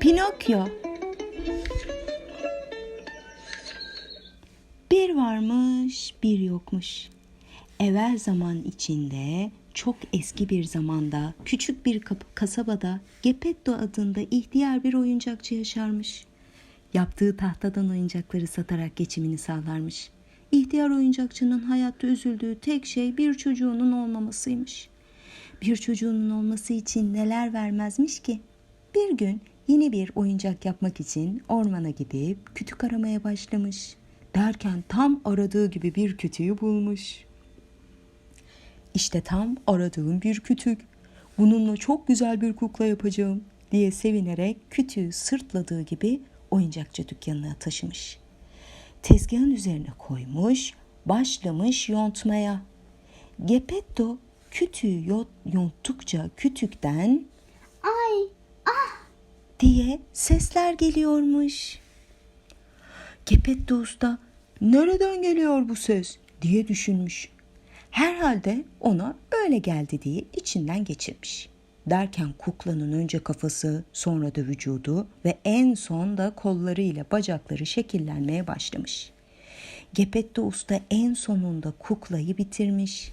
Pinokyo Bir varmış, bir yokmuş. Evvel zaman içinde, çok eski bir zamanda, küçük bir kasabada Geppetto adında ihtiyar bir oyuncakçı yaşarmış. Yaptığı tahtadan oyuncakları satarak geçimini sağlarmış. İhtiyar oyuncakçının hayatta üzüldüğü tek şey bir çocuğunun olmamasıymış. Bir çocuğunun olması için neler vermezmiş ki? Bir gün yeni bir oyuncak yapmak için ormana gidip kütük aramaya başlamış. Derken tam aradığı gibi bir kütüğü bulmuş. İşte tam aradığım bir kütük. Bununla çok güzel bir kukla yapacağım diye sevinerek kütüğü sırtladığı gibi oyuncakçı dükkanına taşımış. Tezgahın üzerine koymuş, başlamış yontmaya. Geppetto kütüğü yonttukça kütükten diye sesler geliyormuş. Geppetto Usta nereden geliyor bu ses diye düşünmüş. Herhalde ona öyle geldi diye içinden geçirmiş. Derken kuklanın önce kafası, sonra da vücudu ve en son da kolları ile bacakları şekillenmeye başlamış. Geppetto Usta en sonunda kuklayı bitirmiş.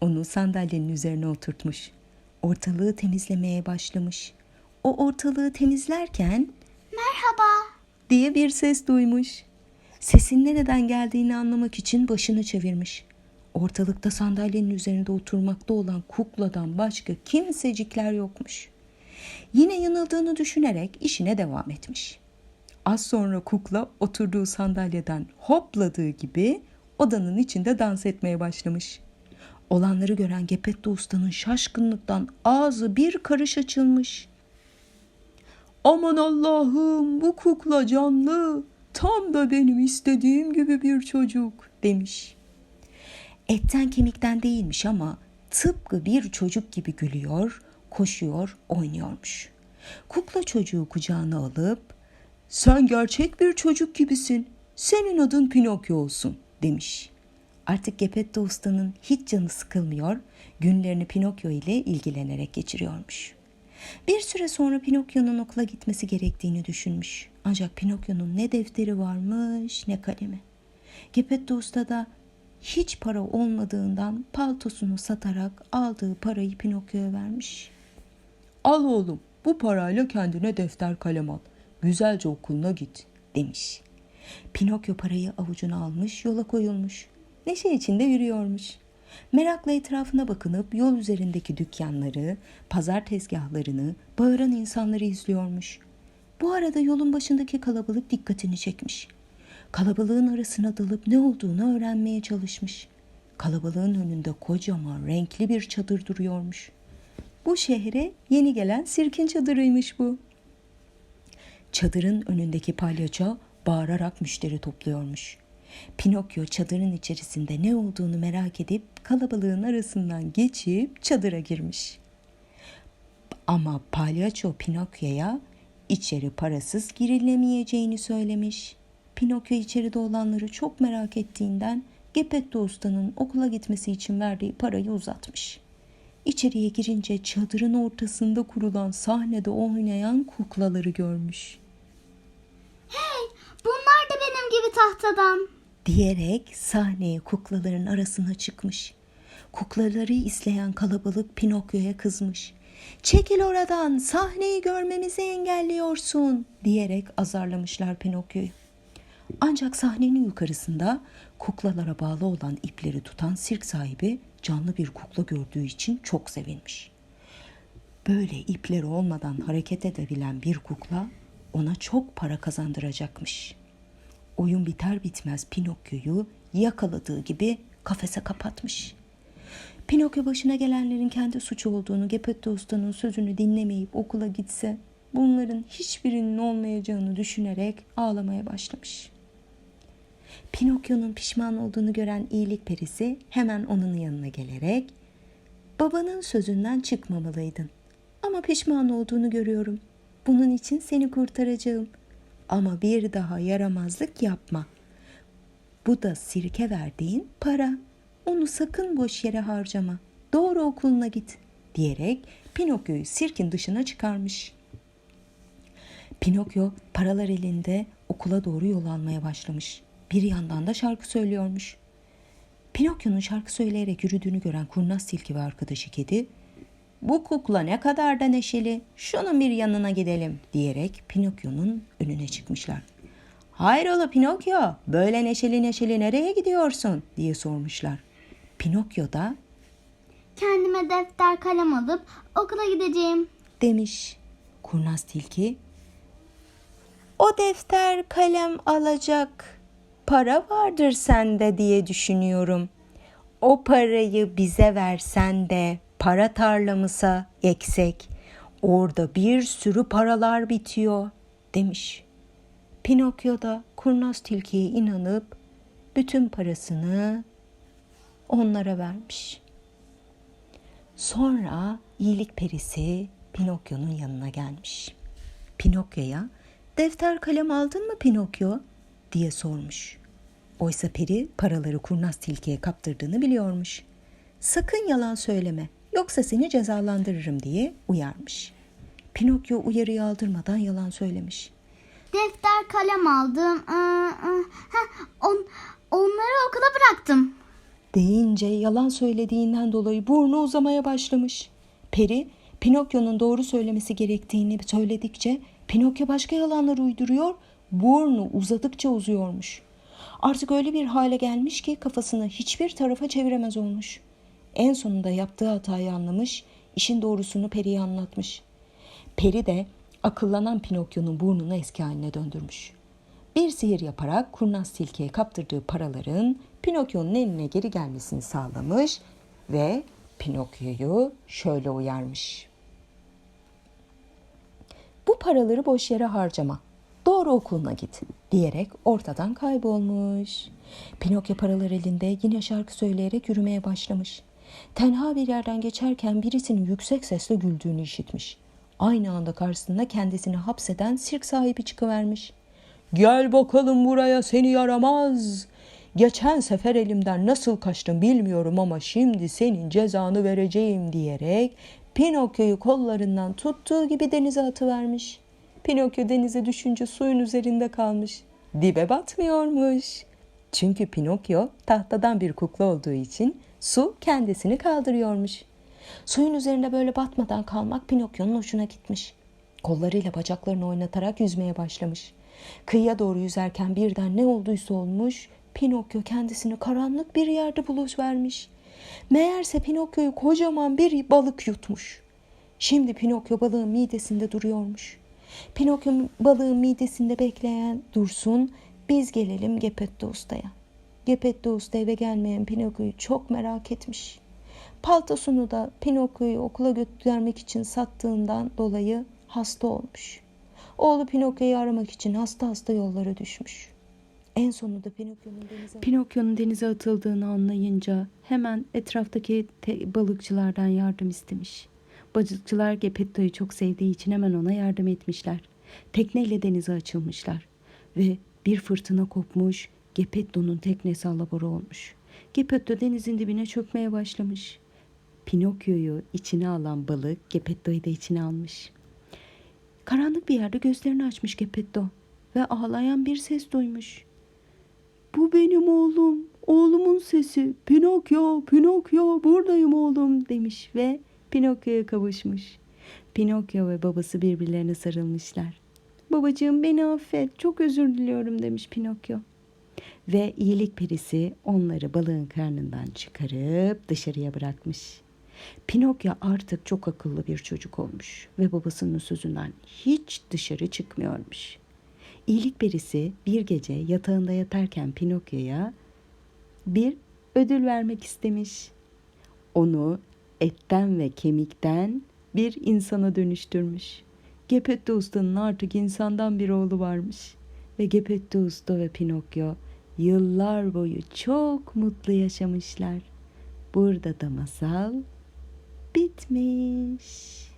Onu sandalyenin üzerine oturtmuş. Ortalığı temizlemeye başlamış. O ortalığı temizlerken merhaba. diye bir ses duymuş. Sesin nereden geldiğini anlamak için başını çevirmiş. Ortalıkta sandalyenin üzerinde oturmakta olan kukladan başka kimsecikler yokmuş. Yine yanıldığını düşünerek işine devam etmiş. Az sonra kukla oturduğu sandalyeden hopladığı gibi odanın içinde dans etmeye başlamış. Olanları gören Geppetto Usta'nın şaşkınlıktan ağzı bir karış açılmış. Aman Allah'ım bu kukla canlı. Tam da benim istediğim gibi bir çocuk demiş. Etten kemikten değilmiş ama tıpkı bir çocuk gibi gülüyor, koşuyor, oynuyormuş. Kukla çocuğu kucağına alıp sen gerçek bir çocuk gibisin. Senin adın Pinokyo olsun demiş. Artık Geppetto Usta'nın hiç canı sıkılmıyor, günlerini Pinokyo ile ilgilenerek geçiriyormuş. Bir süre sonra Pinokyo'nun okula gitmesi gerektiğini düşünmüş. Ancak Pinokyo'nun ne defteri varmış ne kalemi. Geppetto Usta da hiç para olmadığından paltosunu satarak aldığı parayı Pinokyo'ya vermiş. Al oğlum bu parayla kendine defter kalem al. Güzelce okuluna git demiş. Pinokyo parayı avucuna almış yola koyulmuş. Neşe içinde yürüyormuş. Merakla etrafına bakınıp yol üzerindeki dükkanları, pazar tezgahlarını, bağıran insanları izliyormuş. Bu arada yolun başındaki kalabalık dikkatini çekmiş. Kalabalığın arasına dalıp ne olduğunu öğrenmeye çalışmış. Kalabalığın önünde kocaman renkli bir çadır duruyormuş. Bu şehre yeni gelen sirkin çadırıymış bu. Çadırın önündeki palyaço bağırarak müşteri topluyormuş. Pinokyo çadırın içerisinde ne olduğunu merak edip kalabalığın arasından geçip çadıra girmiş. Ama palyaço Pinokyo'ya içeri parasız girilemeyeceğini söylemiş. Pinokyo içeride olanları çok merak ettiğinden Geppetto Usta'nın okula gitmesi için verdiği parayı uzatmış. İçeriye girince çadırın ortasında kurulan sahnede oynayan kuklaları görmüş. Hey bunlar da benim gibi tahtadan. Diyerek sahneye kuklaların arasına çıkmış. Kuklaları izleyen kalabalık Pinokyo'ya kızmış. Çekil oradan sahneyi görmemizi engelliyorsun diyerek azarlamışlar Pinokyo'yu. Ancak sahnenin yukarısında kuklalara bağlı olan ipleri tutan sirk sahibi canlı bir kukla gördüğü için çok sevinmiş. Böyle ipleri olmadan hareket edebilen bir kukla ona çok para kazandıracakmış. Oyun biter bitmez Pinokyo'yu yakaladığı gibi kafese kapatmış. Pinokyo başına gelenlerin kendi suçu olduğunu Geppetto Usta'nın sözünü dinlemeyip okula gitse bunların hiçbirinin olmayacağını düşünerek ağlamaya başlamış. Pinokyo'nun pişman olduğunu gören iyilik perisi hemen onun yanına gelerek babanın sözünden çıkmamalıydın. Ama pişman olduğunu görüyorum. Bunun için seni kurtaracağım. Ama bir daha yaramazlık yapma. Bu da sirke verdiğin para. Onu sakın boş yere harcama. Doğru okuluna git diyerek Pinokyo'yu sirkin dışına çıkarmış. Pinokyo paralar elinde okula doğru yol almaya başlamış. Bir yandan da şarkı söylüyormuş. Pinokyo'nun şarkı söyleyerek yürüdüğünü gören kurnaz tilki ve arkadaşı kedi, bu kukla ne kadar da neşeli, şunun bir yanına gidelim diyerek Pinokyo'nun önüne çıkmışlar. Hayrola Pinokyo, böyle neşeli neşeli nereye gidiyorsun diye sormuşlar. Pinokyo da Kendime defter kalem alıp okula gideceğim. demiş. Kurnaz tilki, o defter kalem alacak para vardır sende diye düşünüyorum. O parayı bize versen de para tarlamıza eksek. Orada bir sürü paralar bitiyor demiş. Pinokyo da kurnaz tilkiye inanıp bütün parasını onlara vermiş. Sonra iyilik perisi Pinokyo'nun yanına gelmiş. Pinokyo'ya defter kalem aldın mı Pinokyo diye sormuş. Oysa peri paraları kurnaz tilkiye kaptırdığını biliyormuş. Sakın yalan söyleme yoksa seni cezalandırırım diye uyarmış. Pinokyo uyarıyı aldırmadan yalan söylemiş. Defter kalem aldım. Heh, on, onları okula bıraktım. deyince yalan söylediğinden dolayı burnu uzamaya başlamış. Peri, Pinokyo'nun doğru söylemesi gerektiğini söyledikçe Pinokyo başka yalanlar uyduruyor, burnu uzadıkça uzuyormuş. Artık öyle bir hale gelmiş ki kafasını hiçbir tarafa çeviremez olmuş. En sonunda yaptığı hatayı anlamış, işin doğrusunu Peri'ye anlatmış. Peri de akıllanan Pinokyo'nun burnunu eski haline döndürmüş. Bir sihir yaparak kurnaz tilkiye kaptırdığı paraların Pinokyo'nun eline geri gelmesini sağlamış ve Pinokyo'yu şöyle uyarmış. Bu paraları boş yere harcama. Doğru okuluna git diyerek ortadan kaybolmuş. Pinokyo paralar elinde yine şarkı söyleyerek yürümeye başlamış. Tenha bir yerden geçerken birisinin yüksek sesle güldüğünü işitmiş. Aynı anda karşısında kendisini hapseden sirk sahibi çıkıvermiş. Gel bakalım buraya seni yaramaz. Geçen sefer elimden nasıl kaçtın bilmiyorum ama şimdi senin cezanı vereceğim diyerek Pinokyo'yu kollarından tuttuğu gibi denize atıvermiş. Pinokyo denize düşünce suyun üzerinde kalmış. Dibe batmıyormuş. Çünkü Pinokyo tahtadan bir kukla olduğu için su kendisini kaldırıyormuş. Suyun üzerinde böyle batmadan kalmak Pinokyo'nun hoşuna gitmiş. Kollarıyla bacaklarını oynatarak yüzmeye başlamış. Kıyıya doğru yüzerken birden ne olduysa olmuş, Pinokyo kendisini karanlık bir yerde buluşvermiş. Meğerse Pinokyo'yu kocaman bir balık yutmuş. Şimdi Pinokyo balığın midesinde duruyormuş. Pinokyo balığın midesinde bekleyen dursun, biz gelelim Gepetto Usta'ya. Gepetto Usta eve gelmeyen Pinokyo'yu çok merak etmiş. Paltosunu da Pinokyo'yu okula götürmek için sattığından dolayı hasta olmuş. Oğlu Pinokyo'yu aramak için hasta hasta yollara düşmüş. En sonunda Pinokyo'nun denize... Pinokyo'nun denize atıldığını anlayınca hemen etraftaki balıkçılardan yardım istemiş. Balıkçılar Gepetto'yu çok sevdiği için hemen ona yardım etmişler. Tekneyle denize açılmışlar ve bir fırtına kopmuş, Gepetto'nun teknesi alabora olmuş. Gepetto denizin dibine çökmeye başlamış. Pinokyo'yu içine alan balık Gepetto'yu da içine almış. Karanlık bir yerde gözlerini açmış Gepetto ve ağlayan bir ses duymuş. Bu benim oğlum, oğlumun sesi. Pinokyo, Pinokyo, buradayım oğlum demiş ve Pinokyo'ya kavuşmuş. Pinokyo ve babası birbirlerine sarılmışlar. Babacığım beni affet, çok özür diliyorum demiş Pinokyo. Ve iyilik perisi onları balığın karnından çıkarıp dışarıya bırakmış. Pinokyo artık çok akıllı bir çocuk olmuş ve babasının sözünden hiç dışarı çıkmıyormuş. İyilik perisi bir gece yatağında yatarken Pinokyo'ya bir ödül vermek istemiş. Onu etten ve kemikten bir insana dönüştürmüş. Gepetto Usta'nın artık insandan bir oğlu varmış. Ve Gepetto Usta ve Pinokyo yıllar boyu çok mutlu yaşamışlar. Burada da masal bitmiş.